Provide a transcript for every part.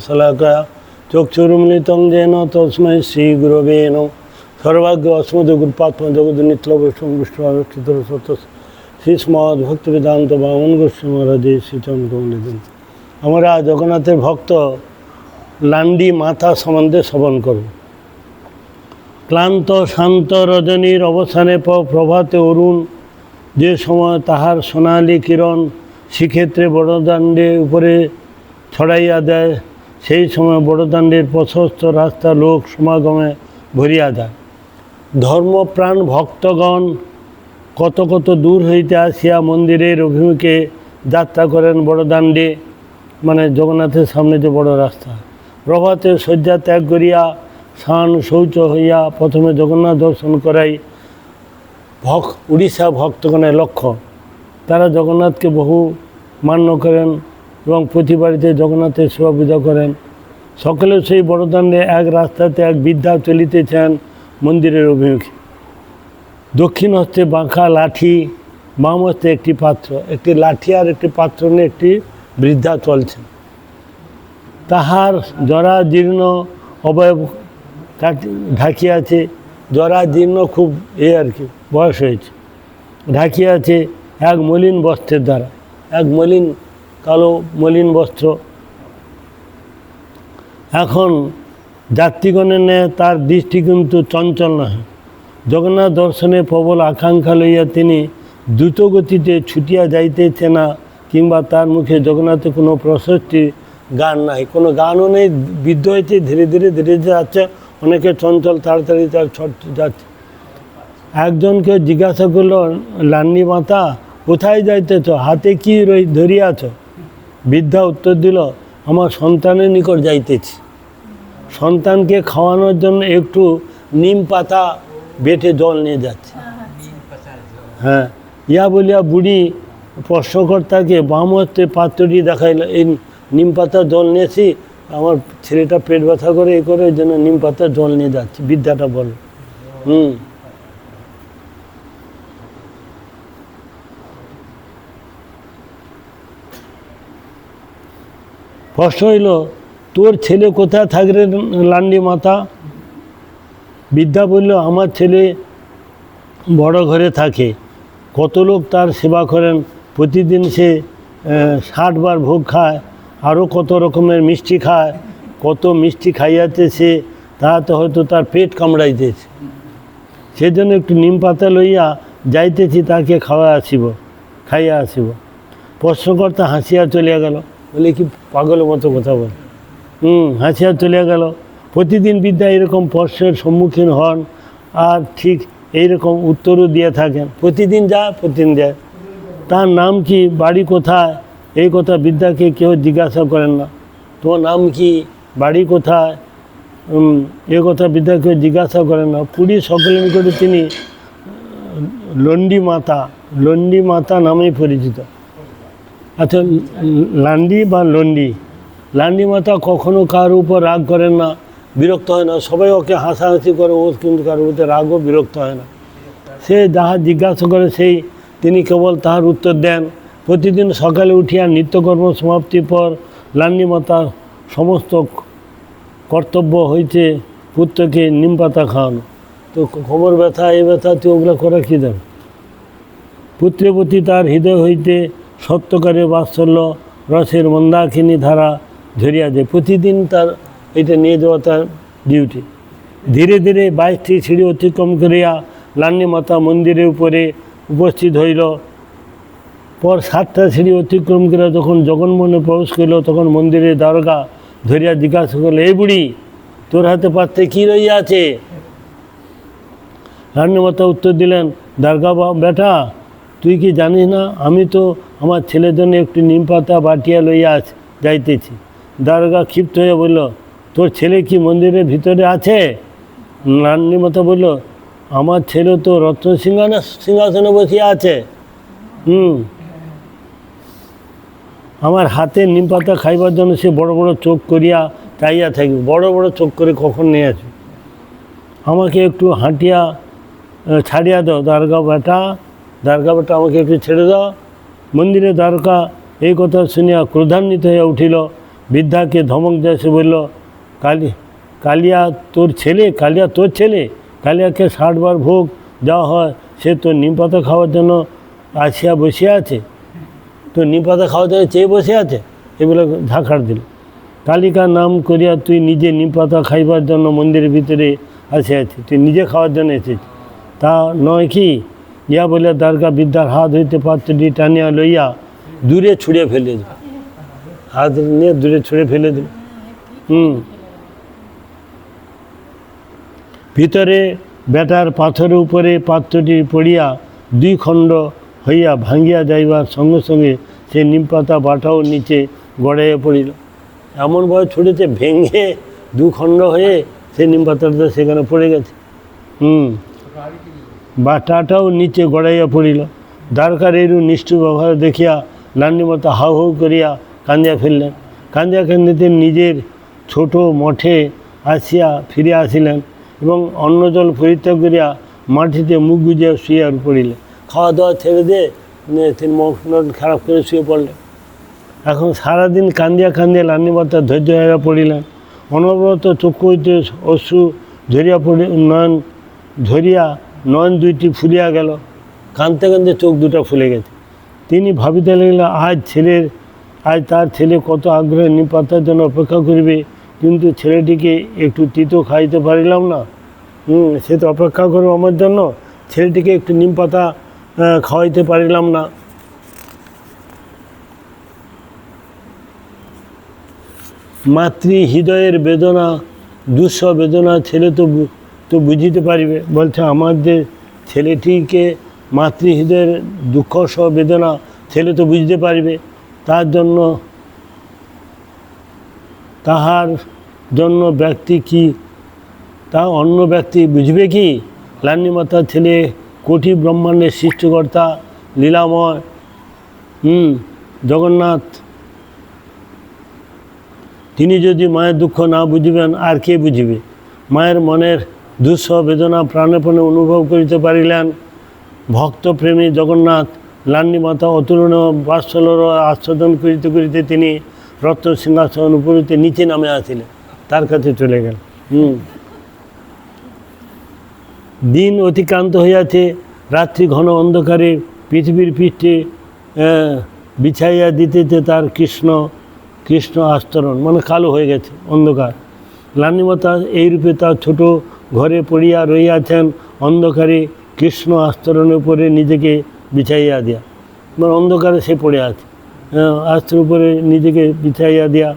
শলাকা যেন তস্মৈ শ্রীগুরবে ন সর্বাগ্র অস্মদ গুরুপাত্ম সত্য শ্রীস্মদ ভক্তি বেদান্ত বামন গোস্বামী মহারাজে কমলিদিন আমরা জগন্নাথের ভক্ত লান্ডি মাথা সম্বন্ধে শ্রবণ করব। ক্লান্ত, শান্ত রজনীর অবসানে প প্রভাতে অরুণ। যে সময় তাহার সোনালি কিরণ, শ্রীক্ষেত্রে বড়দাণ্ডে উপরে ছড়াইয়া দেয়, সেই সময় বড়দাণ্ডের প্রশস্ত রাস্তা লোক সমাগমে ভরিয়া যায়। ধর্মপ্রাণ ভক্তগণ কত কত দূর হইতে আসিয়া মন্দিরের অভিমুখে যাত্রা করেন বড়দাণ্ডে মানে জগন্নাথের সামনে যে বড় রাস্তা। প্রভাতে শয্যা ত্যাগ করিয়া স্নান শৌচ হইয়া প্রথমে জগন্নাথ দর্শন করাই ভক উড়িষ্যা ভক্তগণের লক্ষ্য। তারা জগন্নাথকে বহু মান্য করেন এবং প্রতি বাড়িতে জগন্নাথের সেবা পূজা করেন। সকলে সেই বড়দাণ্ডে এক রাস্তাতে এক বৃদ্ধা চলিতেছেন মন্দিরের অভিমুখে। দক্ষিণ হস্তে বাঁকা লাঠি, বাম হস্তে একটি পাত্র। একটি লাঠি আর একটি পাত্র নিয়ে একটি বৃদ্ধা চলছেন। তাহার জরা জীর্ণ অবয়ব ঢাকিয়া আছে জরা জীর্ণ খুব এ আর কি, বয়স হয়েছে। ঢাকিয়া আছে এক মলিন বস্ত্রের দ্বারা। এক মলিন কালো মলিন বস্ত্র। এখন যাত্রীগণের ন্যায় তার দৃষ্টি কিন্তু চঞ্চল নহে। জগন্নাথ দর্শনে প্রবল আকাঙ্ক্ষা লইয়া তিনি দ্রুত গতিতে ছুটিয়া যাইতেছে না কিংবা তার মুখে জগন্নাথের কোনো প্রশস্তি গান নাই। কোনো গানও নেই, বিদ্ধ হয়েছে ধীরে ধীরে ধীরে ধীরে যাচ্ছে, অনেকে চঞ্চল তাড়াতাড়ি তার ছট যাচ্ছে। একজনকে জিজ্ঞাসা করল, লান্নি মাতা, কোথায় যাইতেছ? হাতে কি ধরিয়াছ? বৃদ্ধা উত্তর দিল, আমার সন্তানের নিকট যাইতেছি। সন্তানকে খাওয়ানোর জন্য একটু নিম পাতা বেটে জল নিয়ে যাচ্ছে। হ্যাঁ ইয়া বলিয়া বুড়ি প্রশ্নকর্তাকে বাম হস্তে পাত্রটি দেখাইল, এই নিম পাতা জল নিয়েছি, আমার ছেলেটা পেট ব্যথা করে, এ করে ওই জন্য নিম পাতা জল নিয়ে যাচ্ছি। বিদ্যাটা বল হুম। প্রশ্ন হইল, তোর ছেলে কোথায় থাকবে লান্ডি মাতা? বিদ্যা বলল, আমার ছেলে বড় ঘরে থাকে। কত লোক তার সেবা করেন। প্রতিদিন সে ষাট বার ভোগ খায়। আরও কত রকমের মিষ্টি খায়। কত মিষ্টি খাইয়াতে সে, তাহাতে হয়তো তার পেট কামড়াইতেছে। সেজন্য একটু নিম পাতা লইয়া যাইতেছি, তাকে খাওয়া আসিব, খাইয়া আসিব। প্রশ্নকর্তা হাসিয়া চলিয়া গেল। বলে কি পাগলের মতো কথা বল? হুম, হাসিয়া চলিয়া গেল। প্রতিদিন বিদ্যা এরকম প্রশ্নের সম্মুখীন হন আর ঠিক এইরকম উত্তরও দিয়ে থাকেন। প্রতিদিন যায় প্রতিদিন যায় তার নাম কি, বাড়ি কোথায়? এই কথা বিদ্যাকে কেউ জিজ্ঞাসা করেন না। তোমার নাম কি, বাড়ি কোথায়? এ কথা বিদ্যা কেউ জিজ্ঞাসা করেন না। পুরী সকলের নিকটে তিনি লন্ডি মাতা লন্ডি মাতা নামেই পরিচিত। আচ্ছা লান্ডি বা লন্ডি? লান্ডি মাতা কখনো কার উপর রাগ করেন না, বিরক্ত হয় না। সবাই ওকে হাসাহাসি করে, ও কিন্তু কারোর উপরে রাগও বিরক্ত হয় না। সে যাহা জিজ্ঞাসা করে সেই তিনি কেবল তাহার উত্তর দেন। প্রতিদিন সকালে উঠিয়া নিত্যকর্ম সমাপ্তির পর লান্ডি মাতা সমস্ত কর্তব্য হইতে পুত্রকে নিম পাতা খাওয়ানো তো কোমর ব্যথা, এই ব্যথা তুই ওগুলো করা কী দেবে পুত্রের প্রতি তার হৃদয় হইতে সত্যকারে বাৎসল্য রসের মন্দাকিনী ধারা ধরিয়া যায় প্রতিদিন তার এটা নিয়ে যাওয়া তার ডিউটি ধীরে ধীরে বাইশটি সিঁড়ি অতিক্রম করিয়া লান্নি মাতা মন্দিরের উপরে উপস্থিত হইল। পর সাতটা সিঁড়ি অতিক্রম করে যখন জগন্মোহনে প্রবেশ করল, তখন মন্দিরের দ্বারকা ধরিয়া জিজ্ঞাসা করল এই বুড়ি, তোর হাতে পাত্রে কী রইয়া আছে রান্নামাতা উত্তর দিলেন দারগা বেটা তুই কি জানিস না? আমি তো আমার ছেলের জন্য একটু নিম পাতা বাটিয়া লইয়া যাইতেছি। দারোগা ক্ষিপ্ত হয়ে বলল, তোর ছেলে কি মন্দিরের ভিতরে আছে? রান্নিমাতা বলল, আমার ছেলে তো রত্ন সিংহাসনে সিংহাসনে বসিয়া আছে। হুম। আমার হাতে নিম পাতা খাইবার জন্য সে বড় বড় চোখ করিয়া চাইয়া থাকবে বড় বড় চোখ করে কখন নিয়ে আসবে? আমাকে একটু হাঁটিয়া ছাড়িয়া দাও দ্বারকা বেটা। দ্বারকা বেটা আমাকে একটু ছেড়ে দাও। মন্দিরে দ্বারকা, এই কথা শুনিয়া ক্রোধান্বিত হইয়া উঠিল। বৃদ্ধাকে ধমক দেয় সে বলল, কালি, কালিয়া তোর ছেলে, কালিয়া তোর ছেলে, কালিয়াকে ষাটবার ভোগ দেওয়া হয়, সে তো নিম পাতা খাওয়ার জন্য আসিয়া বসে আছে। তো নিম পাতা খাওয়ার জন্য চেয়ে বসে আছে? এগুলো ঝাঁকার দিল। কালিকা নাম করিয়া তুই নিজে নিম পাতা খাইবার জন্য মন্দিরের ভিতরে আসে আছিস, তুই নিজে খাওয়ার জন্য এসেছিস। তা নয় কি? ইয়া বলে দ্বারকা বিদ্যার হাত হইতে পাত্রটি টানিয়া লইয়া দূরে ছুঁড়ে ফেলে দিল হাত নিয়ে দূরে ছুঁড়ে ফেলে দিল হুম। ভিতরে বেটার পাথরের উপরে পাত্রটি পড়িয়া দুই খণ্ড হইয়া ভাঙ্গিয়া যাইবার সঙ্গে সঙ্গে সে নিমপাতা বাটাও নিচে গড়াইয়া পড়িল। এমন এমনভাবে ছুটেছে ভেঙে দু খণ্ড হয়ে সে নিমপাতাটা সেখানে পড়ে গেছে। হুম। বাটাটাও নিচে গড়াইয়া পড়িল। দ্বারকার এরু নিষ্ঠুর ব্যবহার দেখিয়া লান্ডিমাতা হাউ হাউ করিয়া কান্দিয়া ফেললেন কান্দিয়া কান্দিতে নিজের ছোট মঠে আসিয়া ফিরে আসিলেন এবং অন্ন জল পরিত্যাগ করিয়া মাটিতে মুখ গুজিয়া শুয়ে পড়িলেন। খাওয়া দাওয়া ছেড়ে দিয়ে তিনি মন খারাপ করে শুয়ে পড়লেন। এখন সারাদিন কান্দিয়া কান্দিয়া লান্ডিমাতা ধৈর্য হইয়া পড়িলেন। অনবরত চক্ষু হইতে অশ্রু ধরিয়া পড়ি নয়ন ঝরিয়া নয়ন দুইটি ফুলিয়া গেল। কাঁদতে কাঁদতে চোখ দুটো ফুলে গেছে। তিনি ভাবিতে লাগলেন, আজ ছেলের, আজ তার ছেলে কত আগ্রহে নিম পাতার জন্য অপেক্ষা করিবে, কিন্তু ছেলেটিকে একটু তিতো খাইতে পারিলাম না। হুম, সে তো অপেক্ষা করবে আমার জন্য। ছেলেটিকে একটু নিম পাতা খাওয়াইতে পারিলাম না। মাতৃ হৃদয়ের বেদনা দুঃস বেদনা ছেলে তো তো বুঝিতে পারিবে। বলছে আমাদের ছেলেটিকে মাতৃ হৃদয়ের দুঃখ সহ বেদনা, ছেলে তো বুঝতে পারিবে। তার জন্য, তাহার জন্য ব্যক্তি কি, তা অন্য ব্যক্তি বুঝবে কি? লান্নিমাতার ছেলে, কোটি ব্রহ্মাণ্ডের সৃষ্টিকর্তা, লীলাময়, হুম, জগন্নাথ, তিনি যদি মায়ের দুঃখ না বুঝবেন, আর কে বুঝবে? মায়ের মনের দুঃসহ বেদনা প্রাণে প্রাণে অনুভব করিতে পারিলেন। ভক্তপ্রেমী জগন্নাথ লান্ডি মাতা অতুলনীয় বাৎসলর আস্বাদন করিতে করিতে তিনি রত্ন সিংহাসন উপরিতে নিচে নামে আসিলেন। তার কাছে চলে গেল। হুম। দিন অতিক্রান্ত হইয়াছে, রাত্রি ঘন অন্ধকারে পৃথিবীর পৃষ্ঠে বিছাইয়া দিতেছে তার কৃষ্ণ কৃষ্ণ আস্তরণ। মানে কালো হয়ে গেছে অন্ধকার। লান্নিমাতা এই রূপে তার ছোট ঘরে পড়িয়া রইয়াছেন অন্ধকারে কৃষ্ণ আস্তরণের উপরে নিজেকে বিছাইয়া দেয়া। মানে অন্ধকারে সে পড়ে আছে। আহ, আস্তর উপরে নিজেকে বিছাইয়া দেয়া।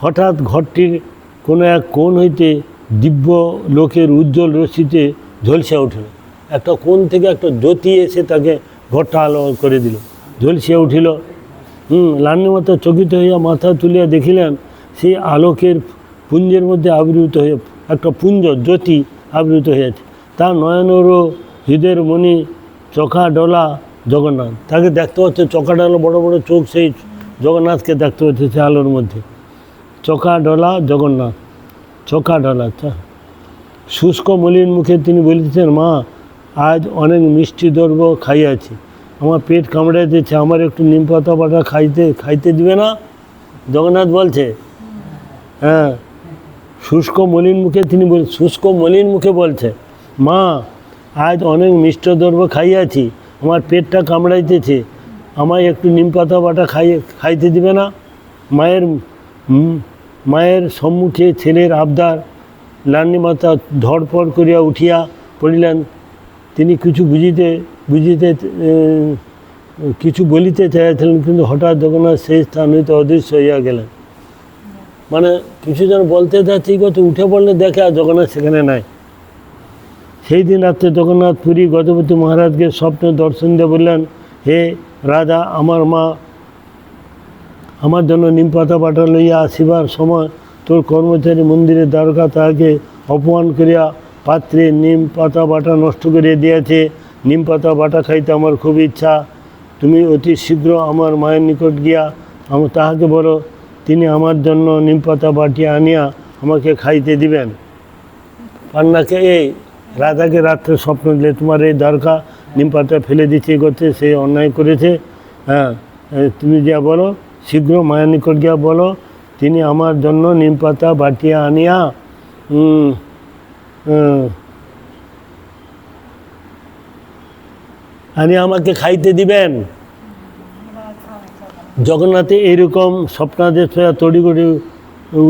হঠাৎ ঘরটির কোনো এক কোণ হইতে দিব্য লোকের উজ্জ্বল রশ্মিতে ঝলসে উঠিল। একটা কোণ থেকে একটা জ্যোতি এসে তাকে ঘরটা আলো করে দিল। ঝলসিয়া উঠিল। হুম লান্নি মতো চকিত হইয়া মাথা তুলিয়া দেখিলেন সেই আলোকের পুঞ্জের মধ্যে আবির্ভূত হয়ে একটা পুঞ্জ জ্যোতি আবৃত হয়েছে। তার নয়নেরও হৃদয়ের মণি চোখা ডলা জগন্নাথ। তাকে দেখতে পাচ্ছে চোখা ডলা, বড় বড় চোখ সেই জগন্নাথকে দেখতে পাচ্ছে সে আলোর মধ্যে। চোখা ডলা জগন্নাথ চোখা ডলা, তা। শুষ্ক মলিন মুখে তিনি বলিতেছেন, মা, আজ অনেক মিষ্টি দ্রব্য খাইয়াছি। আমার পেট কামড়ে দিচ্ছে আমার একটু নিম পাতা বাটা খাইতে খাইতে দিবে না? জগন্নাথ বলছে হ্যাঁ শুষ্ক মলিন মুখে তিনি বল, শুষ্ক মলিন মুখে বলছে, মা, আজ অনেক মিষ্ট দ্রব্য খাইয়াছি, আমার পেটটা কামড়াইতেছে, আমায় একটু নিম পাতা বাটা খাইয়ে, খাইতে দিবে না? মায়ের মায়ের সম্মুখে ছেলের আবদার লান্নি মাতা ধড়পড় করিয়া উঠিয়া পড়িলেন। তিনি কিছু বুঝিতে বুঝিতে কিছু বলিতে চাইছিলেন কিন্তু হঠাৎ জগন্নাথ সেই স্থান হইতে অদৃশ্য হইয়া গেলেন। মানে কিছু যেন বলতে দেয়, ঠিক আছে, উঠে পড়লে দেখে আর জগন্নাথ সেখানে নাই। সেই দিন রাত্রে জগন্নাথ পুরী গজপতি মহারাজকে স্বপ্নে দর্শন দিয়ে বললেন, হে রাজা, আমার মা আমার জন্য নিম পাতা বাটা লইয়া আসিবার সময় তোর কর্মচারী মন্দিরের দ্বারকা তাহাকে অপমান করিয়া পাত্রে নিম পাতা বাটা নষ্ট করিয়া দিয়েছে। নিম পাতা বাটা খাইতে আমার খুব ইচ্ছা। তুমি অতি শীঘ্র আমার মায়ের নিকট গিয়া আমার তাহাকে বলো তিনি আমার জন্য নিম পাতা বাটিয়া আনিয়া আমাকে খাইতে দিবেন। পান্নাকে এই রাধাকে রাত্রে স্বপ্ন দিলে, তোমার এই দরকার নিমপাতা ফেলে এ করছে, সে অন্যায় করেছে। হ্যাঁ তুমি যা বলো, শীঘ্র মায়ের নিকট গিয়া বলো। তিনি আমার জন্য নিমপাতা বাটিয়া আনিয়া আনিয়া আমাকে খাইতে দিবেন। জগন্নাথে এইরকম হইয়া তড়িগড়ি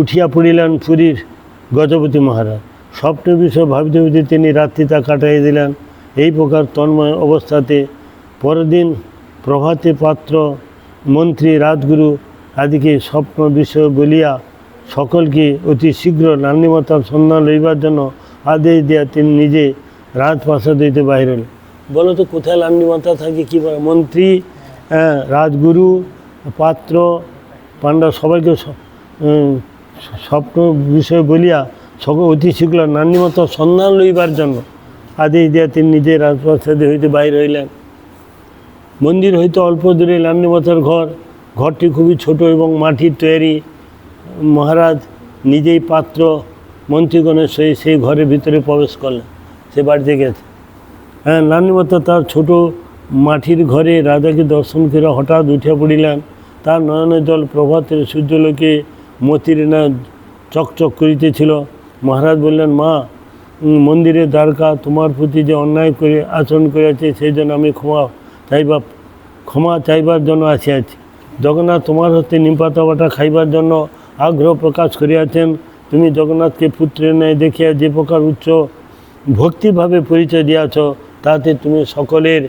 উঠিয়া পড়িলেন পুরীর গজপতি মহারাজ। স্বপ্ন বিষয় ভাবিতে ভাবিতে তিনি রাত্রিটা কাটাইয়া দিলেন। এই প্রকার তন্ময় অবস্থাতে পরদিন প্রভাতে পাত্র, মন্ত্রী, রাজগুরু আদিকে স্বপ্ন বিষয় বলিয়া সকলকে অতি শীঘ্র নান্দিমাতার সন্ধান লইবার জন্য আদেশ দিয়া তিনি নিজে রাজপ্রাসাদ হইতে বাহির হলেন। বলো তো, কোথায় লান্ডিমাতা থাকে, কী মন্ত্রী হ্যাঁ রাজগুরু পাত্র, পাণ্ডা সবাইকে স্বপ্ন বিষয় বলিয়া সকল অতি শীঘ্র নান্দিমাতার সন্ধান লইবার জন্য আদেশ দিয়া তিনি নিজে রাজপ্রাসাদে হইতে বাইর হইলেন। মন্দির হইতে অল্প দূরে লান্ডিমাতার ঘর, ঘরটি খুবই ছোট এবং মাটির তৈরি। মহারাজ নিজেই পাত্র, মন্ত্রীগণের সহিত সেই ঘরের ভিতরে প্রবেশ করলেন, সে বাড়িতে গেছে। হ্যাঁ লান্ডিমাতা তার ছোট মাটির ঘরে রাজাকে দর্শন করে হঠাৎ উঠে পড়িলেন। তার নয়নের জল প্রভাতের সূর্যলোকে মতির না চকচক করিতেছিল। মহারাজ বললেন, মা মন্দিরের দ্বারকা তোমার প্রতি যে অন্যায় করে, আচরণ করেছে সেই জন্য আমি ক্ষমা চাইবা, ক্ষমা চাইবার জন্য আসিয়াছি জগন্নাথ তোমার হতে নিমপাতা বাটা খাইবার জন্য আগ্রহ প্রকাশ করিয়াছেন। তুমি জগন্নাথকে পুত্রের ন্যায় দেখিয়া যে প্রকার উচ্চ ভক্তিভাবে পরিচয় দিয়াছ, তাতে তুমি সকলের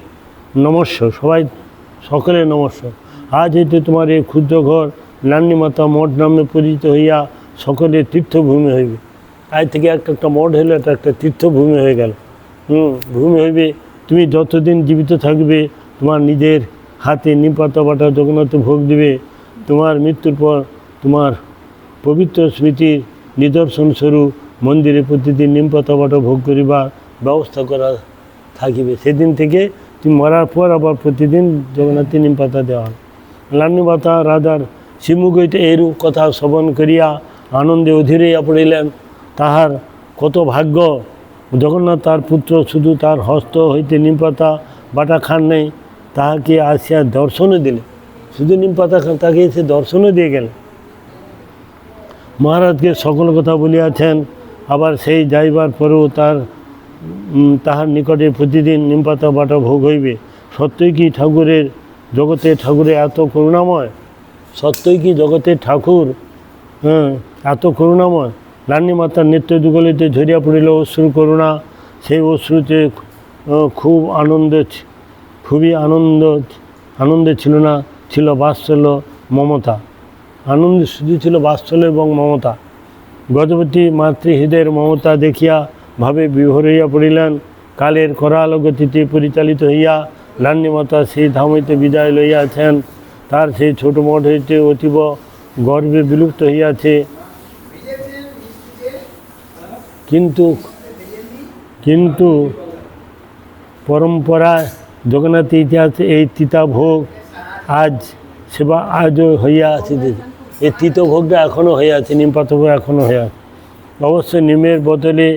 নমস্য সবাই সকলের নমস্য আজ হইতে তোমার এই ক্ষুদ্র ঘর লান্ডিমাতা মঠ নামে পরিচিত হইয়া সকলে তীর্থভূমি হইবে। আজ থেকে একটা একটা মঠ হইলে এটা একটা তীর্থভূমি হয়ে গেল। হুম, ভূমি হইবে, তুমি যতদিন জীবিত থাকবে, তোমার নিজের হাতে নিম পাতা বাটা জগন্নাথ ভোগ দিবে। তোমার মৃত্যুর পর তোমার পবিত্র স্মৃতির নিদর্শন স্বরূপ মন্দিরে প্রতিদিন নিমপাতা বাটা ভোগ করিবার ব্যবস্থা করা থাকিবে। সেদিন থেকে তুমি মরার পর আবার প্রতিদিন জগন্নাথে নিম পাতা দেওয়া হয়। লান্নি পাতা রাজার শিমুখ হইতে এরূপ কথা শ্রবণ করিয়া আনন্দে অধীর পড়িলেন। তাহার কত ভাগ্য। জগন্নাথ তার পুত্র, শুধু তার হস্ত হইতে নিমপাতা বাটা খান নেই, তাহাকে আসিয়া দর্শনও দিলে শুধু নিমপাতা খান, তাকে সে দর্শনও দিয়ে গেলেন। মহারাজকে সকল কথা বলিয়াছেন, আবার সেই যাইবার পরেও তার তাহার নিকটে প্রতিদিন নিমপাতা বাটা ভোগ হইবে। সত্যই কি ঠাকুরের জগতে ঠাকুরের এত করুণাময়? সত্যই কি জগতের ঠাকুর হ্যাঁ এত করুণাময়? রানী মাতার নিত্য যুগলিতে ঝরিয়া পড়িল অশ্রু করুণা। সেই অশ্রুতে খুব আনন্দ খুবই আনন্দ আনন্দে ছিল না, ছিল বাৎসল্য মমতা। আনন্দ শুধু ছিল বাৎসল্য এবং মমতা। গজপতি মাতৃহৃদয়ের মমতা দেখিয়া ভাবে বিভোর হইয়া পড়িলেন। কালের করাল গতিতে পরিচালিত হইয়া লান্ডিমাতা সেই ধাম হইতে বিদায় লইয়াছেন। তার সেই ছোট মঠ হইতে অতীব গর্বে বিলুপ্ত হইয়াছে। কিন্তু কিন্তু পরম্পরা জগন্নাথ ইতিহাসে এই তিতা ভোগ আজ সেবা আজও হইয়া আসিতেছে। এই তিত ভোগটা এখনও হয়ে আছে এখনও আছে। অবশ্য নিমের বদলে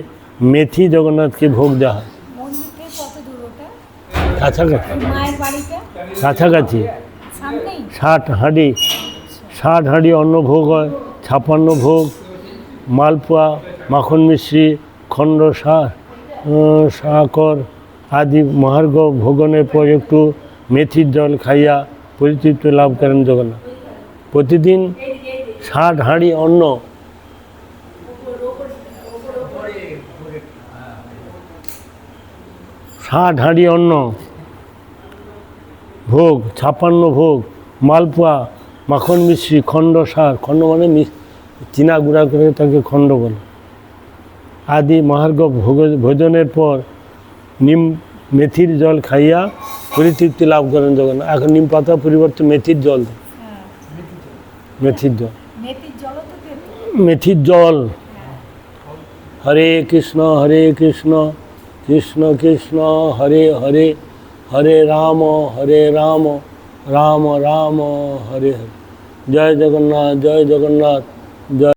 মেথি জগন্নাথকে ভোগ দেওয়া হয়। কাছাকাছি। কাছাকাছি। ষাট হাঁড়ি। ষাট হাঁড়ি অন্ন ভোগ হয় ছাপান্ন ভোগ মালপোয়া মাখন মিশ্রি খণ্ড সাকর আদি মহার্ঘ ভোগনের পর একটু মেথির জল খাইয়া পরিতৃপ্তি লাভ করেন জগন্নাথ। প্রতিদিন ষাট হাঁড়ি অন্ন ষাট হাঁড়ি অন্ন ভোগ ছাপান্ন ভোগ মালপোয়া মাখন মিশ্রি খণ্ড সার খণ্ড মানে চীনা গুঁড়া করে তাকে খণ্ড বলে। আদি মহার্ঘ ভোগ ভোজনের পর নিম মেথির জল খাইয়া পরিতৃপ্তি লাভ করেন যখন এখন নিম পাতা পরিবর্তে মেথির জল হ্যাঁ মেথির জল। মেথির জল। হরে কৃষ্ণ হরে কৃষ্ণ। কৃষ্ণ কৃষ্ণ হরে হরে হরে রাম হরে রাম রাম রাম, হরে হরে। জয় জগন্নাথ জয় জগন্নাথ, জয়